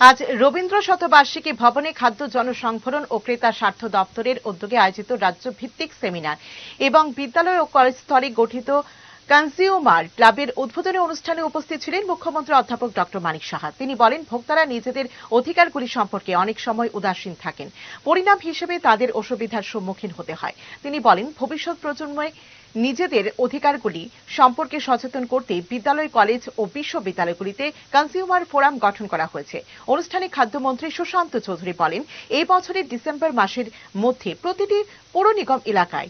আজ রবীন্দ্র শতবার্ষিকী ভবনে খাদ্য জনসংভরণ ও ক্রেতা স্বার্থ দপ্তরের উদ্যোগে আয়োজিত রাজ্য ভিত্তিক সেমিনার এবং বিদ্যালয় ও কলেজ স্তরে গঠিত কনজিউমার ক্লাবের উদ্বোধনী অনুষ্ঠানে উপস্থিত ছিলেন মুখ্যমন্ত্রী অধ্যাপক ডক্টর মানিক সাহা। তিনি বলেন, ভোক্তারা নিজেদের অধিকারগুলি সম্পর্কে অনেক সময় উদাসীন থাকেন। পরিণাম হিসেবে তাদের অসুবিধার সম্মুখীন হতে হয়। তিনি বলেন, ভবিষ্যৎ প্রজন্মে নিজেদের অধিকারগুলি সম্পর্কে সচেতন করতে বিদ্যালয়, কলেজ ও বিশ্ববিদ্যালয়গুলিতে কনজিউমার ফোরাম গঠন করা হয়েছে। অনুষ্ঠানে খাদ্যমন্ত্রী সুশান্ত চৌধুরী বলেন, এই বছরের ডিসেম্বর মাসের মধ্যে প্রতিটি পৌর নিগম এলাকায়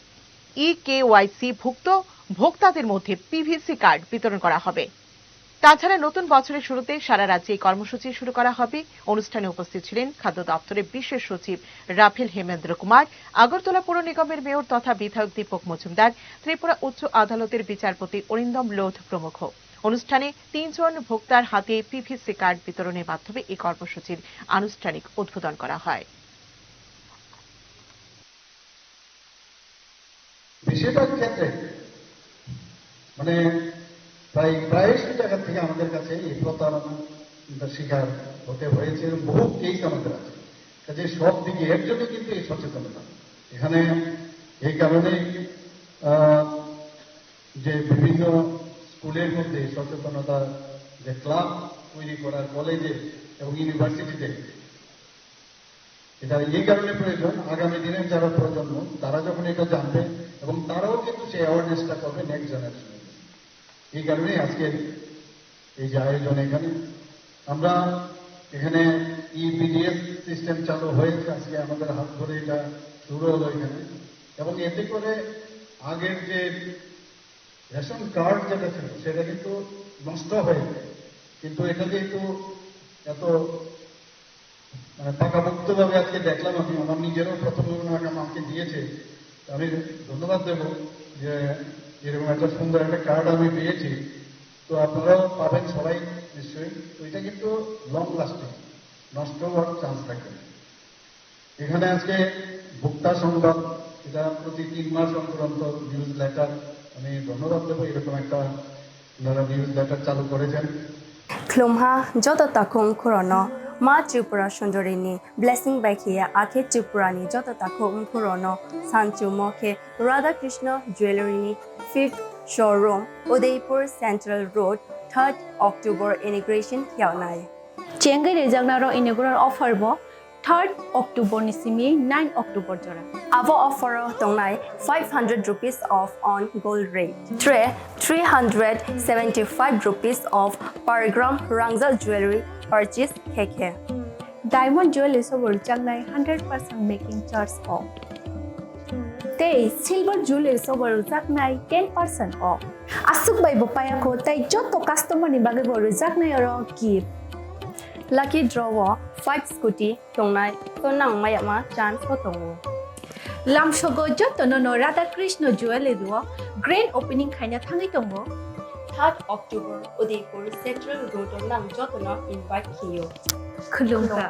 ই কে কেওয়াইসি ভুক্ত ভোক্তাদের মধ্যে পিভিসি কার্ড বিতরণ করা হবে। তাছাড়া নতুন বছরের শুরুতে সারা রাজ্যে এই কর্মসূচি শুরু করা হবে। অনুষ্ঠানে উপস্থিত ছিলেন খাদ্য দপ্তরের বিশেষ সচিব রাফেল হেমেন্দ্র কুমার, আগরতলা পৌর নিগমের মেয়র তথা বিধায়ক দীপক মজুমদার, ত্রিপুরা উচ্চ আদালতের বিচারপতি অরিন্দম লোধ প্রমুখ। অনুষ্ঠানে তিনজন ভোক্তার হাতে পিভিসি কার্ড বিতরণের মাধ্যমে এই কর্মসূচির আনুষ্ঠানিক উদ্বোধন করা হয়। বেশিরভাগ ক্ষেত্রে মানে প্রায় প্রায়শই জায়গা থেকে আমাদের কাছে এই প্রতারণার শিকার হতে হয়েছে বহু কেস আমাদের আছে। কাজে সব দিকে এর জন্য কিন্তু এই সচেতনতা। এখানে এই কারণেই আহ, যে বিভিন্ন স্কুলের মধ্যে সচেতনতা যে ক্লাব তৈরি করার কলেজে এবং ইউনিভার্সিটিতে এটা এই কারণে প্রয়োজন। আগামী দিনের যারা প্রজন্ম তারা যখন এটা জানবে এবং তারাও কিন্তু সেই অ্যাওয়ারনেসটা করবে নেক্সট জেনারেশন এই কারণে আজকের এই যে আয়োজন এখানে। আমরা এখানে ইপিডিএস সিস্টেম চালু হয়েছে। আজকে আমাদের হাত ধরে এটা শুরু হলো এখানে। এবং এতে করে আগের যে রেশন কার্ড যেটা ছিল, সেটা কিন্তু নষ্ট হয়ে কিন্তু এটা যেহেতু এত মানে পাকাপোক্ত ভাবে আজকে দেখলাম আমি, আমার নিজেরও প্রথম আমাকে দিয়েছে। আমি ধন্যবাদ দেব যে এরকম একটা সুন্দর একটা কার্ড আমি পেয়েছি তো আপনারাও পাবেন সবাই নিশ্চয়ই তো এটা কিন্তু লং লাস্টিং নষ্ট হওয়ার চান্স থাকে না। এখানে আজকে ভোক্তা সংবাদ এটা প্রতি তিন মাস অন্তর অন্তর নিউজ লেটার আমি ধন্যবাদ দেবো এরকম একটা আপনারা নিউজ লেটার চালু করেছেন 클롬하 저도 따콩 코로너 মা ত্রিপুরা সুন্দরিনী ব্লেসিং বাইকিয়া আখে ত্রিপুরানি যত তাখ উমফুরন সানচু মখে, Radhakrishna jewellery fifth showroom Udaipur central road third October ইনিগ্রেশন খেয়ানায় চেঙ্গাই রেজাগনারও ইনিগ্রাল অফার ব থার্ড অক্টোবর নিসিমি নাইন অক্টোবর জোড়া Avo offer tongnai 500 rupees off on gold rate. Tre 375 rupees off per gram Rangzal jewelry purchase keke. Diamond jewellery সবর চাংনাই hundred percent making charge off তে silver jewellery সবর জাকনাই ten percent off আসুক বাই বপায়াকো তাই যত কাস্টমারনি বাগে বড় জাকনাই আর gift Lucky draw five scooty tongnai to nang mayama chance ko tong lam shogo jot no no radha krishna Radha Krishna grand opening khaina thangai tong bo 3rd October Udaipur Central Road nang jotono invite kiyo. khulunga.